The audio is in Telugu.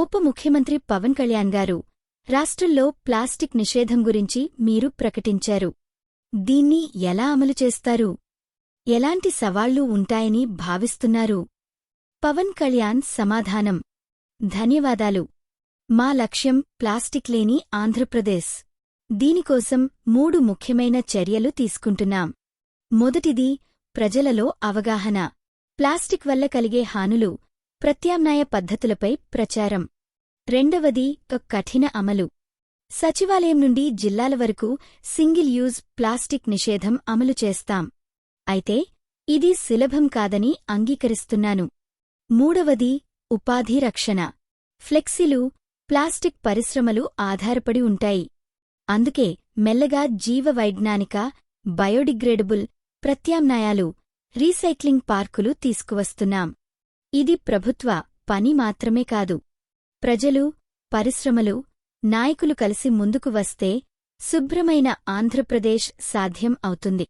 ఉప ముఖ్యమంత్రి పవన్ కళ్యాణ్ గారు రాష్ట్రంలో ప్లాస్టిక్ నిషేధం గురించి మీరు ప్రకటించారు. దీన్ని ఎలా అమలు చేస్తారు? ఎలాంటి సవాళ్ళు ఉంటాయని భావిస్తున్నారు? పవన్ కళ్యాణ్ సమాధానం. ధన్యవాదాలు. మా లక్ష్యం ప్లాస్టిక్ లేని ఆంధ్రప్రదేశ్. దీనికోసం మూడు ముఖ్యమైన చర్యలు తీసుకుంటున్నాం. మొదటిది ప్రజలలో అవగాహన. ప్లాస్టిక్ వల్ల కలిగే హానులు ప్రత్యామ్నాయ పద్ధతులపై ప్రచారం. రెండవది ఒక కఠిన అమలు. సచివాలయం నుండి జిల్లాల వరకు సింగిల్ యూజ్ ప్లాస్టిక్ నిషేధం అమలు చేస్తాం. అయితే ఇది సులభం కాదని అంగీకరిస్తున్నాను. మూడవది ఉపాధి రక్షణ. ఫ్లెక్సీలు ప్లాస్టిక్ పరిశ్రమలు ఆధారపడి ఉంటాయి. అందుకే మెల్లగా జీవ వైజ్ఞానిక బయోడిగ్రేడబుల్ ప్రత్యామ్నాయాలు రీసైక్లింగ్ పార్కులు తీసుకువస్తున్నాం. ఇది ప్రభుత్వ పని మాత్రమే కాదు. ప్రజలు పరిశ్రమలు నాయకులు కలిసి ముందుకు వస్తే శుభ్రమైన ఆంధ్రప్రదేశ్ సాధ్యం అవుతుంది.